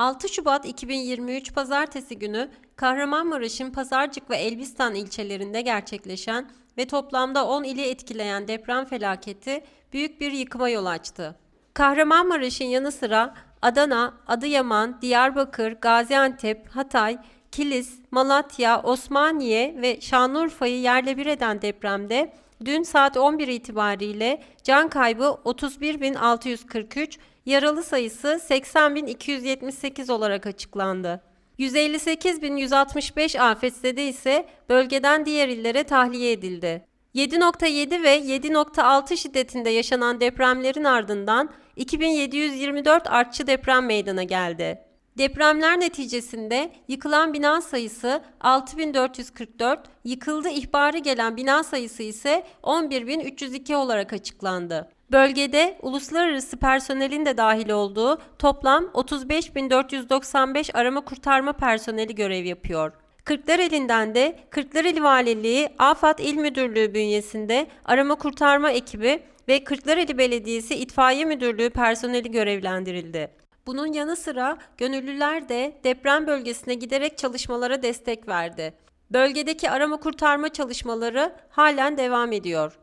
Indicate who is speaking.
Speaker 1: 6 Şubat 2023 Pazartesi günü Kahramanmaraş'ın Pazarcık ve Elbistan ilçelerinde gerçekleşen ve toplamda 10 ili etkileyen deprem felaketi büyük bir yıkıma yol açtı. Kahramanmaraş'ın yanı sıra Adana, Adıyaman, Diyarbakır, Gaziantep, Hatay, Kilis, Malatya, Osmaniye ve Şanlıurfa'yı yerle bir eden depremde dün saat 11 itibariyle can kaybı 31.643, yaralı sayısı 80.278 olarak açıklandı. 158.165 afetzede ise bölgeden diğer illere tahliye edildi. 7.7 ve 7.6 şiddetinde yaşanan depremlerin ardından 2724 artçı deprem meydana geldi. Depremler neticesinde yıkılan bina sayısı 6444, yıkıldı ihbarı gelen bina sayısı ise 11302 olarak açıklandı. Bölgede uluslararası personelin de dahil olduğu toplam 35.495 arama kurtarma personeli görev yapıyor. Kırklareli'nden de Kırklareli Valiliği AFAD İl Müdürlüğü bünyesinde arama kurtarma ekibi ve Kırklareli Belediyesi İtfaiye Müdürlüğü personeli görevlendirildi. Bunun yanı sıra gönüllüler de deprem bölgesine giderek çalışmalara destek verdi. Bölgedeki arama kurtarma çalışmaları halen devam ediyor.